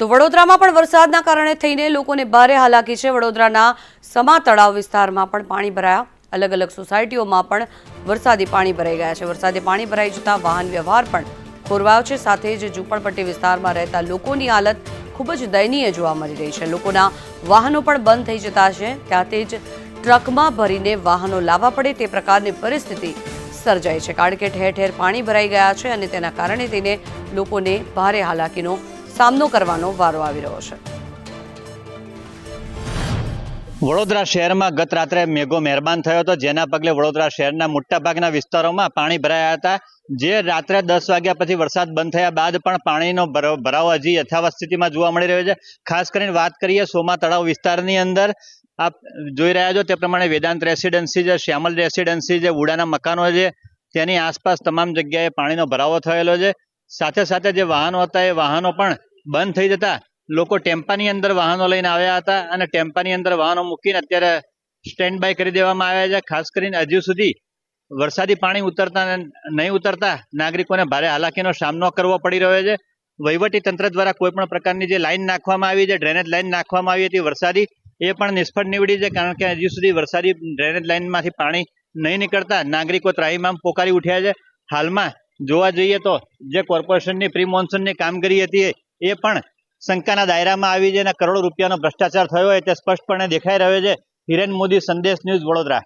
તો વડોદરામાં પણ વરસાદના કારણે થઈને લોકોને ભારે હાલાકી છે. વડોદરાના સમા તળાવ વિસ્તારમાં પણ પાણી ભરાયા. અલગ અલગ સોસાયટીઓમાં પણ વરસાદી પાણી ભરાઈ ગયા છે. વરસાદી પાણી ભરાઈ જતાં વાહન વ્યવહાર પણ ખોરવાયો છે. સાથે જ ઝૂંપડપટ્ટી વિસ્તારમાં રહેતા લોકોની હાલત ખૂબ જ દયનીય જોવા મળી રહી છે. લોકોના વાહનો પણ બંધ થઈ જતા છે. ત્યાંથી જ ટ્રકમાં ભરીને વાહનો લાવવા પડે તે પ્રકારની પરિસ્થિતિ સર્જાઈ છે. કારણ કે ઠેર ઠેર પાણી ભરાઈ ગયા છે અને તેના કારણે તેને લોકોને ભારે હાલાકીનો સામનો કરવાનો વારો આવી રહ્યો છે. વડોદરા શહેરમાં ગત રાત્રે મેઘો મહેરબાન થયો હતો, જેના પગલે વડોદરા શહેરના મોટાભાગના વિસ્તારોમાં પાણી ભરાયા હતા. જે રાત્રે દસ વાગ્યા પછી વરસાદ બંધ થયા બાદ પણ પાણીનો ભરાવો હજી યથાવત સ્થિતિમાં જોવા મળી રહ્યો છે. ખાસ કરીને વાત કરીએ સોમા તળાવ વિસ્તારની અંદર. આપ જોઈ રહ્યા છો તે પ્રમાણે વેદાંત રેસિડેન્સી છે, શ્યામલ રેસિડેન્સી છે, ઉડાના મકાનો છે. તેની આસપાસ તમામ જગ્યાએ પાણીનો ભરાવો થયેલો છે. સાથે સાથે જે વાહનો હતા એ વાહનો પણ બંધ થઈ જતા લોકો ટેમ્પાની અંદર વાહનો લઈને આવ્યા હતા અને ટેમ્પાની અંદર વાહનો મૂકીને અત્યારે સ્ટેન્ડ બાય કરી દેવામાં આવ્યા છે. ખાસ કરીને હજુ સુધી વરસાદી પાણી ઉતરતા નહીં ઉતરતા નાગરિકોને ભારે હાલાકીનો સામનો કરવો પડી રહ્યો છે. વહીવટી તંત્ર દ્વારા કોઈ પણ પ્રકારની જે લાઈન નાખવામાં આવી છે, ડ્રેનેજ લાઈન નાખવામાં આવી હતી વરસાદી, એ પણ નિષ્ફળ નીવડી છે કારણ કે હજુ સુધી વરસાદી ડ્રેનેજ લાઇનમાંથી પાણી નહીં નીકળતા નાગરિકો ત્રાહીમામ પોકારી ઉઠ્યા છે. હાલમાં જોવા જઈએ તો જે કોર્પોરેશનની, પ્રી મોન્સૂનની કામગીરી હતી એ પણ શંકાના દાયરામાં આવી છે અને કરોડો રૂપિયાનો ભ્રષ્ટાચાર થયો હોય તે સ્પષ્ટપણે દેખાઈ રહ્યો છે. હિરેન મોદી, સંદેશ ન્યૂઝ વડોદરા.